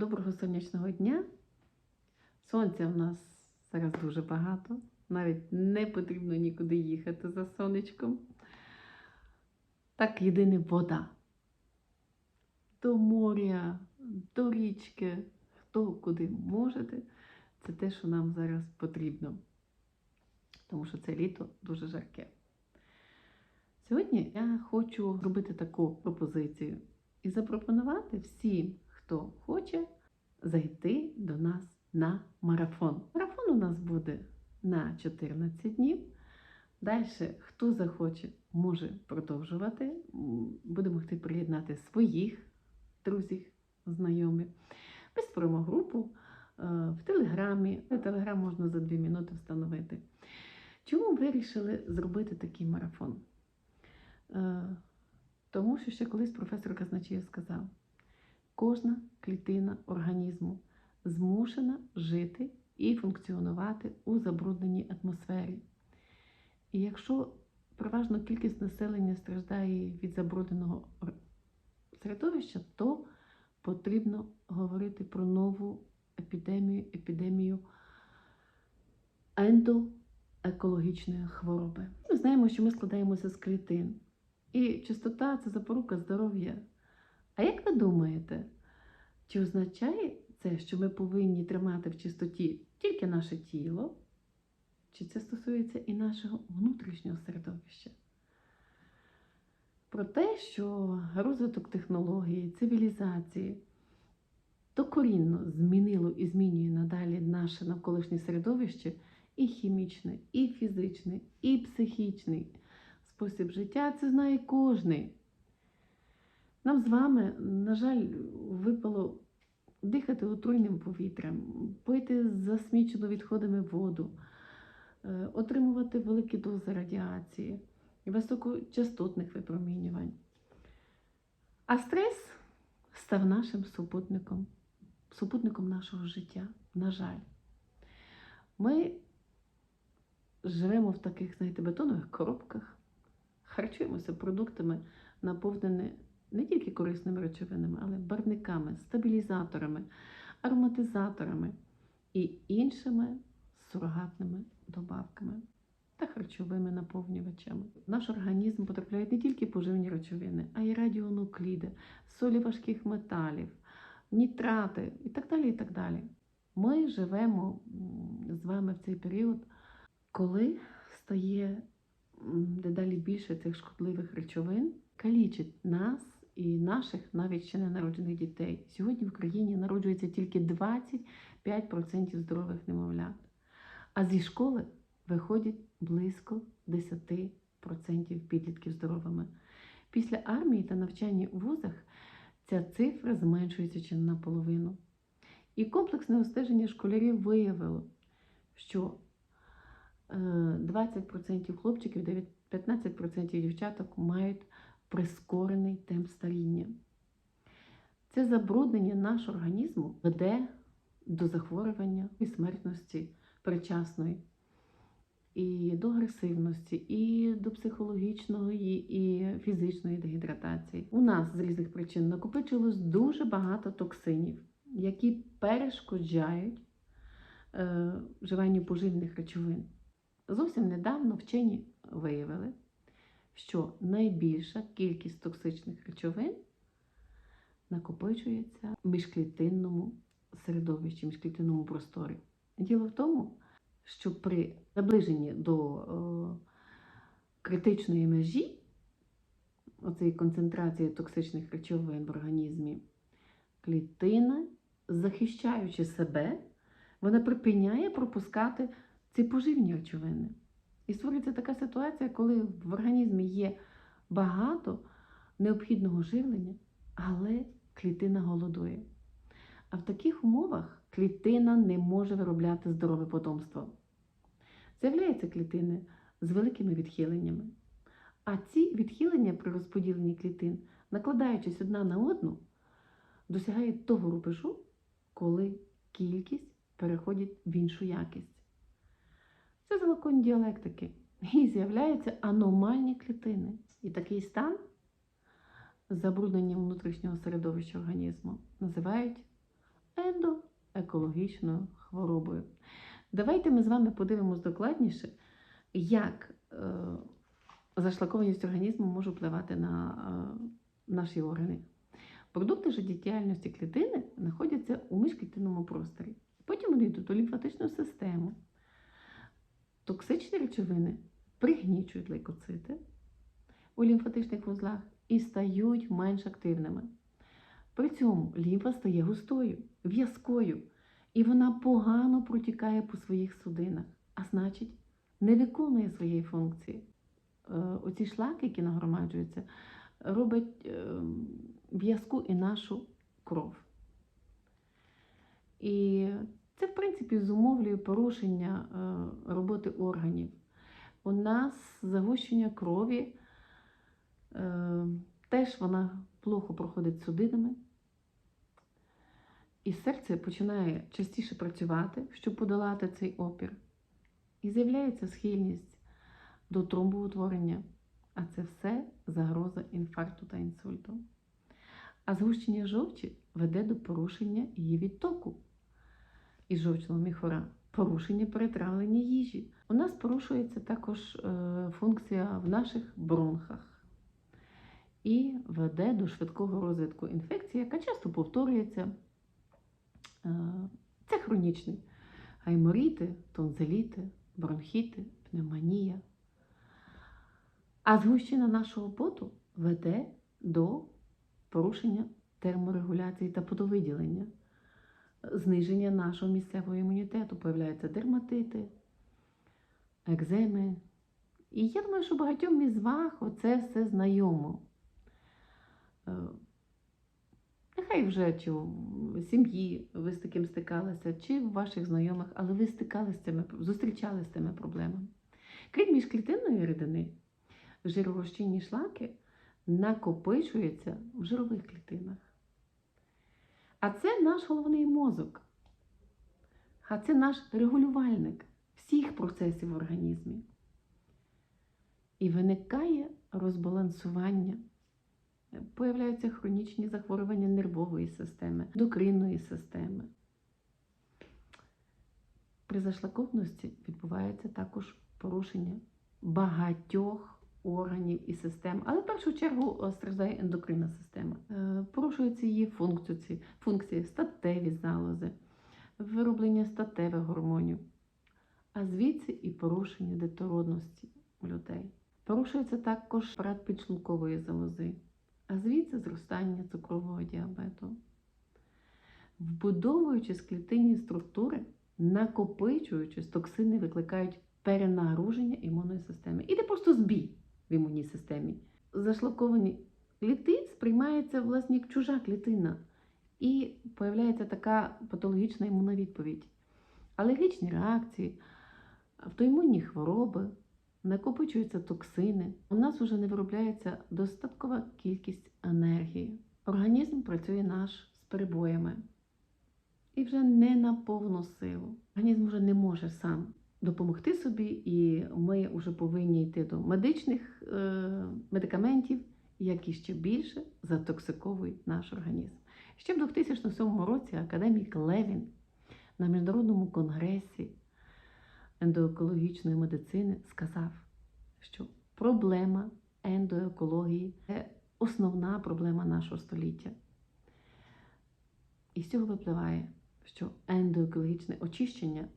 Доброго сонячного дня. Сонця в нас зараз дуже багато. Навіть не потрібно нікуди їхати за сонечком. Так єдине вода. До моря, до річки, хто куди можете. Це те, що нам зараз потрібно. Тому що це літо дуже жарке. Сьогодні я хочу зробити таку пропозицію і запропонувати всім, хто хоче, зайти до нас на марафон. Марафон у нас буде на 14 днів. Далі, хто захоче, може продовжувати. М, Буде могти приєднати своїх друзів, знайомих. Ми створимо групу е, в Телеграмі. Телеграм можна за 2 минути встановити. Чому вирішили зробити такий марафон? Е, Тому що ще колись професор Казначеєв сказав: кожна клітина організму змушена жити і функціонувати у забрудненій атмосфері. І якщо переважно кількість населення страждає від забрудненого середовища, то потрібно говорити про нову епідемію, епідемію ендоекологічної хвороби. Ми знаємо, що ми складаємося з клітин. І чистота це запорука здоров'я. А як ви думаєте, чи означає це, що ми повинні тримати в чистоті тільки наше тіло? Чи це стосується і нашого внутрішнього середовища? Про те, що розвиток технології, цивілізації докорінно змінило і змінює надалі наше навколишнє середовище і хімічне, і фізичне, і психічний спосіб життя, це знає кожний. Нам з вами, на жаль, випало дихати отруйним повітрям, пити засмічену відходами воду, е, отримувати великі дози радіації, високочастотних випромінювань. А стрес став нашим супутником, супутником нашого життя. На жаль, ми живемо в таких, знаєте, бетонових коробках, харчуємося продуктами, наповненими не тільки корисними речовинами, але барвниками, стабілізаторами, ароматизаторами і іншими сурогатними добавками та харчовими наповнювачами. Наш організм потрапляють не тільки поживні речовини, а й радіонукліди, солі важких металів, нітрати і так далі. і так далі. Ми живемо з вами в цей період, коли стає дедалі більше цих шкідливих речовин, калічить нас і наших навіть ще не народжених дітей. Сьогодні в Україні народжується тільки 25% здорових немовлят, а зі школи виходять близько 10% підлітків здоровими. Після армії та навчання у вузах ця цифра зменшується чи наполовину. І комплексне обстеження школярів виявило, що е, 20% хлопчиків, 9 15% дівчаток мають прискорений темп старіння. Це забруднення нашого організму веде до захворювання і смертності передчасної, і до агресивності, і до психологічної і фізичної дегідратації. У нас з різних причин накопичилось дуже багато токсинів, які перешкоджають е, вживанню поживних речовин. Зовсім недавно вчені виявили, що найбільша кількість токсичних речовин накопичується в міжклітинному середовищі, міжклітинному просторі. Діло в тому, що при наближенні до е, критичної межі оцеї концентрації токсичних речовин в організмі, клітина, захищаючи себе, вона припиняє пропускати ці поживні речовини. І створюється така ситуація, коли в організмі є багато необхідного живлення, але клітина голодує. А в таких умовах клітина не може виробляти здорове потомство. З'являються клітини з великими відхиленнями. А ці відхилення при розподіленні клітин, накладаючись одна на одну, досягають того рубежу, коли кількість переходить в іншу якість. Це закон діалектики. І з'являються аномальні клітини. І такий стан забруднення внутрішнього середовища організму називають ендоекологічною хворобою. Давайте ми з вами подивимось докладніше, як е, зашлакованість організму може впливати на е, наші органи. Продукти життєдіяльності клітини знаходяться у міжклітинному просторі. Потім вони йдуть у лімфатичну систему. Токсичні речовини пригнічують лейкоцити у лімфатичних вузлах і стають менш активними. При цьому лімфа стає густою, в'язкою, і вона погано протікає по своїх судинах, а значить, не виконує своєї функції. Е, Оці шлаки, які нагромаджуються, роблять е, в'язку і нашу кров. І це, в принципі, зумовлює порушення е, роботи органів. У нас загущення крові е, теж вона плохо проходить судинами. І серце починає частіше працювати, щоб подолати цей опір. І з'являється схильність до тромбоутворення. А це все загроза інфаркту та інсульту. А згущення жовчі веде до порушення її відтоку із жовчного міхора, порушення перетравлення їжі. У нас порушується також е, функція в наших бронхах і веде до швидкого розвитку інфекції, яка часто повторюється. Е, Це хронічний гайморіти, тонзиліти, бронхіти, пневмонія. А згущення нашого поту веде до порушення терморегуляції та потовиділення, зниження нашого місцевого імунітету, появляються дерматити, екземи. І я думаю, що багатьом із вас оце все знайомо. Е, Нехай вже чи в сім'ї ви з таким стикалися, чи в ваших знайомих, але ви стикалися з цими, зустрічалися з цими проблемами. Крім міжклітинної рідини, жиророзчинні шлаки накопичуються в жирових клітинах. А це наш головний мозок. А це наш регулювальник всіх процесів в організмі. І виникає розбалансування. Появляються хронічні захворювання нервової системи, докринної системи. При зашлаковності відбувається також порушення багатьох органів і систем, але в першу чергу е, страждає ендокринна система. Е, Порушуються її функції, функції статеві залози, вироблення статевих гормонів, а звідси і порушення детородності у людей. Порушується також апарат залози, а звідси зростання цукрового діабету. Вбудовуючись клітинні структури, накопичуючись, токсини викликають перенагруження імунної системи. Іде просто збій в імунній системі. Зашлаковані клітин сприймається власне як чужа клітина. І появляється така патологічна імунна відповідь. Алергічні реакції, автоімунні хвороби, накопичуються токсини. У нас вже не виробляється достаткова кількість енергії. Організм працює наш з перебоями. І вже не на повну силу. Організм вже не може сам допомогти собі, і ми вже повинні йти до медичних е, медикаментів, які ще більше затоксиковують наш організм. Ще в 2007 році академік Левін на міжнародному конгресі ендоекологічної медицини сказав, що проблема ендоекології це основна проблема нашого століття. І з цього випливає, що ендоекологічне очищення,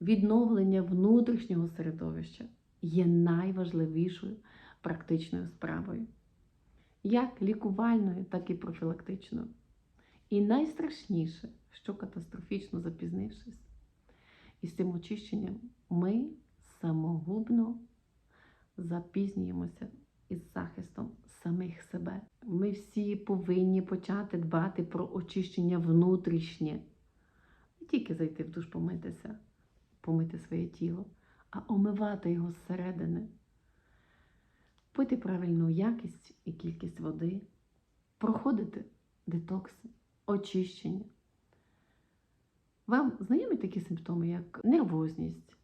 відновлення внутрішнього середовища є найважливішою практичною справою, як лікувальною, так і профілактичною. І найстрашніше, що катастрофічно запізнившись, і з цим очищенням ми самогубно запізнюємося із захистом самих себе. Ми всі повинні почати дбати про очищення внутрішнє. Не тільки зайти в душ помитися, помити своє тіло, а омивати його зсередини, пити правильну якість і кількість води, проходити детокси, очищення. Вам знайомі такі симптоми, як нервозність,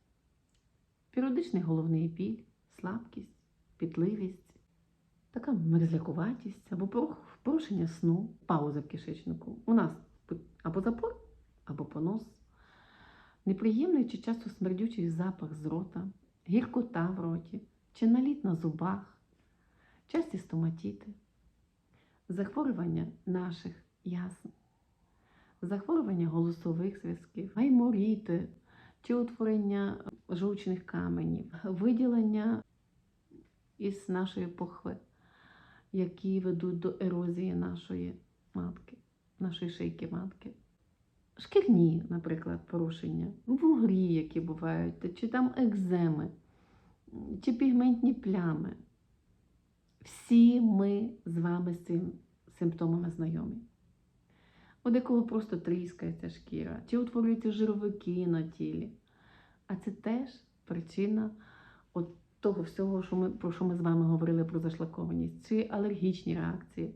періодичний головний біль, слабкість, пітливість, така мерзлякуватість або порушення сну, пауза в кишечнику. У нас або запор, або понос, неприємний чи часто смердючий запах з рота, гіркота в роті, чи наліт на зубах, часті стоматіти, захворювання наших ясен, захворювання голосових зв'язків, гайморіти чи утворення жовчних каменів, виділення із нашої похви, які ведуть до ерозії нашої матки, нашої шийки матки. Шкірні, наприклад, порушення, вугрі, які бувають, чи там екземи, чи пігментні плями. Всі ми з вами з цим симптомами знайомі. У декого просто тріскається шкіра, чи утворюються жировики на тілі. А це теж причина от того всього, що ми, про що ми з вами говорили про зашлакованість, чи алергічні реакції,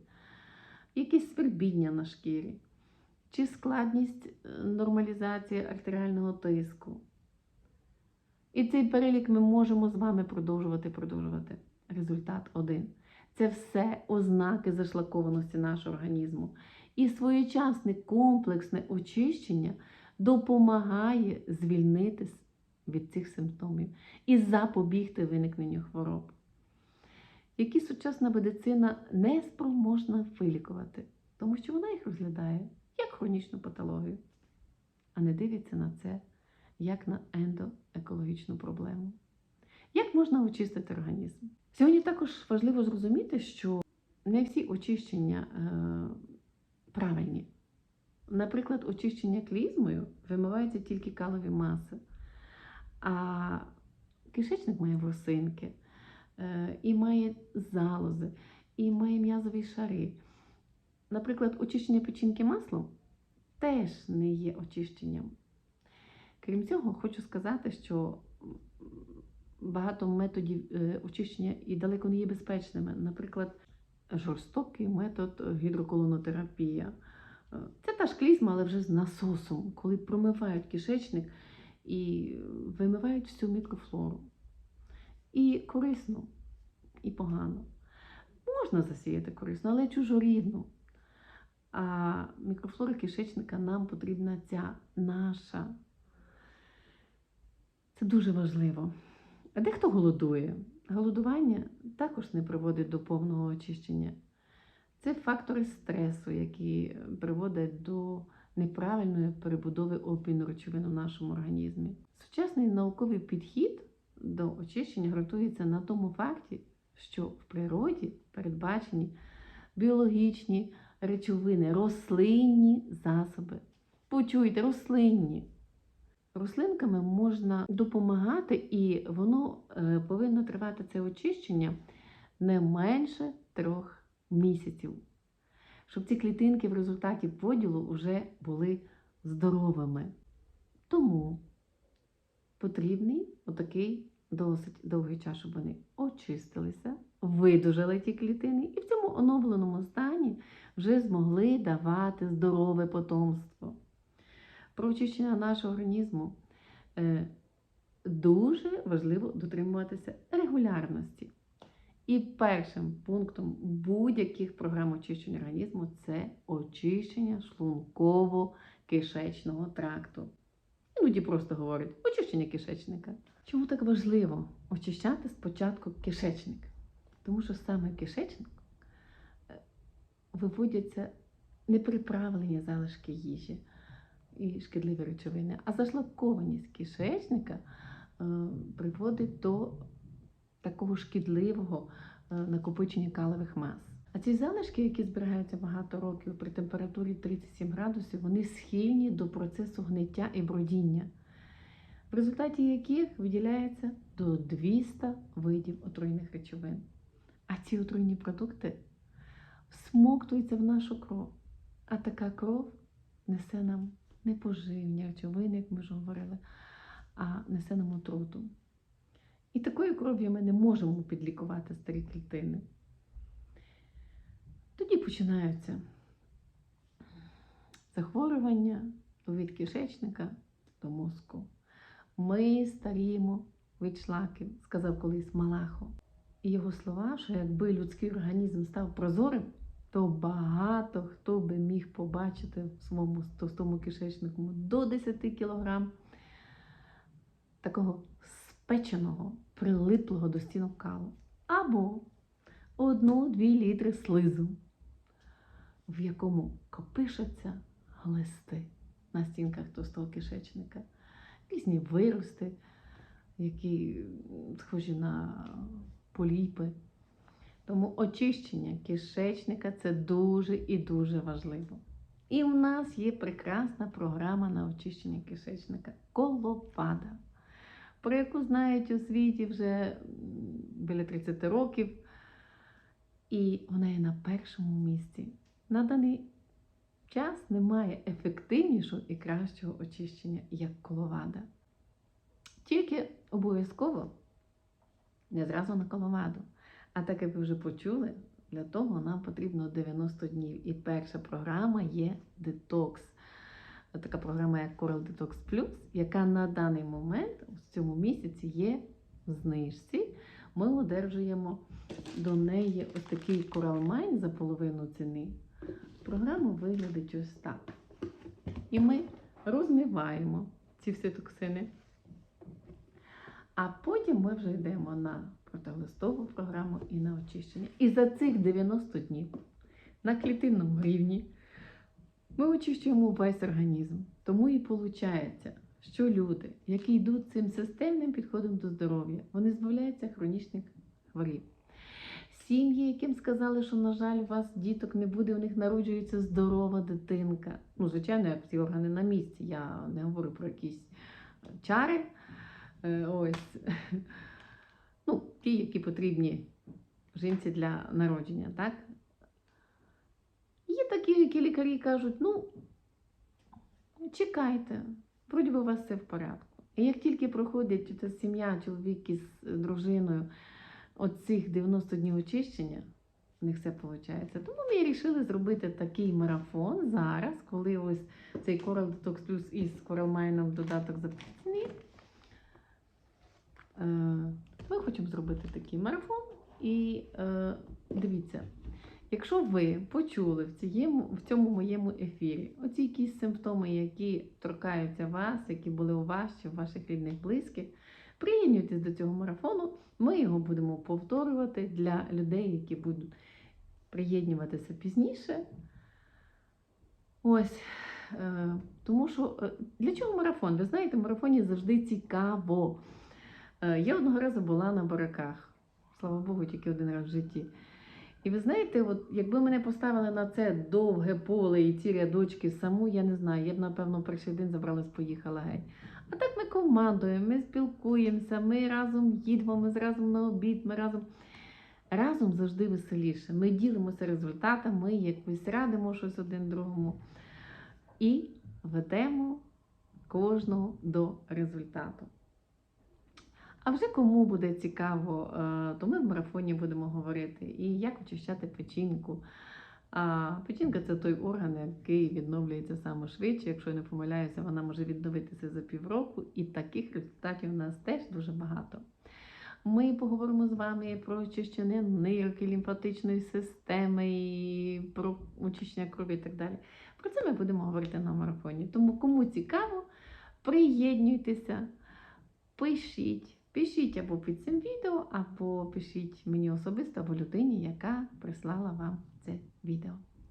якісь свербіння на шкірі, чи складність е, нормалізації артеріального тиску. І цей перелік ми можемо з вами продовжувати, продовжувати. Результат один. Це все ознаки зашлакованості нашого організму. І своєчасне комплексне очищення допомагає звільнитись від цих симптомів і запобігти виникненню хвороб, які сучасна медицина не спроможна вилікувати, тому що вона їх розглядає як хронічну патологію, а не дивиться на це як на ендоекологічну проблему. Як можна очистити організм? Сьогодні також важливо зрозуміти, що не всі очищення е, правильні. Наприклад, очищення клізмою вимиваються тільки калові маси, а кишечник має ворсинки, е, і має залози, і має м'язові шари. Наприклад, очищення печінки маслом теж не є очищенням. Крім цього, хочу сказати, що багато методів е, очищення і далеко не є безпечними. Наприклад, жорстокий метод гідроколонотерапія. Е, Це та ж клізма, але вже з насосом, коли промивають кишечник і вимивають всю мікрофлору. І корисно, і погано. Можна засіяти корисно, але чужорідну. А мікрофлора кишечника нам потрібна ця наша. Це дуже важливо. А дехто голодує. Голодування також не приводить до повного очищення. Це фактори стресу, які приводять до неправильної перебудови обміну речовин у нашому організмі. Сучасний науковий підхід до очищення ґрунтується на тому факті, що в природі передбачені біологічні речовини, рослинні засоби. Почуйте, рослинні. Рослинками можна допомагати, і воно е, повинно тривати це очищення не менше трьох місяців, щоб ці клітинки в результаті поділу вже були здоровими. Тому потрібний отакий досить довгий час, щоб вони очистилися, видужали ті клітини, і в цьому оновленому стані вже змогли давати здорове потомство. Про очищення нашого організму е, дуже важливо дотримуватися регулярності. І першим пунктом будь-яких програм очищення організму це очищення шлунково-кишечного тракту. Іноді просто говорять очищення кишечника. Чому так важливо очищати спочатку кишечник? Тому що саме кишечник виводяться неприправлені залишки їжі і шкідливі речовини, а зашлакованість кишечника е, приводить до такого шкідливого е, накопичення калових мас. А ці залишки, які зберігаються багато років при температурі 37 градусів, вони схильні до процесу гниття і бродіння, в результаті яких виділяється до 200 видів отруйних речовин. А ці отруйні продукти всмоктуються в нашу кров. А така кров несе нам не поживні речовини, як ми вже говорили, а несе нам отруту. І такою кров'ю ми не можемо підлікувати старі клітини. Тоді починаються захворювання від кишечника до мозку. Ми старіємо від шлаків, сказав колись Малахо. І його слова, що якби людський організм став прозорим, то багато хто би міг побачити в своєму товстому кишечнику до 10 кг такого спеченого, прилиплого до стінок калу. Або 1-2 літри слизу, в якому копишаться глисти на стінках товстого кишечника, різні вирости, які схожі на поліпи. Тому очищення кишечника це дуже і дуже важливо. І в нас є прекрасна програма на очищення кишечника колопада, про яку знають у світі вже біля 30 років. І вона є на першому місці. На даний час немає ефективнішого і кращого очищення, як коловада. Тільки обов'язково не зразу на коловаду. А так як ви вже почули, для того нам потрібно 90 днів. І перша програма є детокс. Така програма, як Coral Detox Plus, яка на даний момент в цьому місяці є в знижці. Ми одержуємо до неї ось такий Coral Mine за половину ціни. Програма виглядить ось так. І ми розмиваємо ці всі токсини. А потім ми вже йдемо на протиглистову програму і на очищення. І за цих 90 днів на клітинному рівні ми очищуємо весь організм. Тому і виходить, що люди, які йдуть цим системним підходом до здоров'я, вони збавляються хронічних хворіб. Сім'ї, яким сказали, що, на жаль, у вас діток не буде, у них народжується здорова дитинка. Ну, звичайно, всі органи на місці. Я не говорю про якісь чари. Е, Ось. Ну, ті, які потрібні жінці для народження, так? Є такі, які лікарі кажуть, ну, чекайте, вроді би у вас все в порядку. І як тільки проходить ця сім'я, чоловік із дружиною, оцих 90 днів очищення, в них все виходить. Тому ми вирішили зробити такий марафон зараз, коли ось цей Coral Detox Plus із Coral Mine додаток записаний. Ми хочемо зробити такий марафон. І е, дивіться, якщо ви почули в цьому, в цьому моєму ефірі оці якісь симптоми, які торкаються вас, які були у вас чи у ваших рідних близьких, приєднуйтесь до цього марафону. Ми його будемо повторювати для людей, які будуть приєднуватися пізніше. Ось. Е, тому що е, для чого марафон? Ви знаєте, в марафоні завжди цікаво. Е, Я одного разу була на бараках, слава Богу, тільки один раз в житті. І ви знаєте, от якби мене поставили на це довге поле і ці рядочки саму, я не знаю, я б, напевно, перший день забралась, поїхала геть. А так ми командуємо, ми спілкуємося, ми разом їдемо, ми разом на обід, ми разом. Разом завжди веселіше. Ми ділимося результатами, ми якось радимо щось один другому і ведемо кожного до результату. А вже кому буде цікаво, е, то ми в марафоні будемо говорити і як очищати печінку. А печінка це той орган, який відновлюється саме швидше. Якщо я не помиляюся, вона може відновитися за півроку, і таких результатів у нас теж дуже багато. Ми поговоримо з вами про очищення нирки, лімфатичної системи, і про очищення крові і так далі. Про це ми будемо говорити на марафоні. Тому кому цікаво, приєднуйтеся, пишіть. Пишіть або під цим відео, або пишіть мені особисто, або людині, яка прислала вам це відео.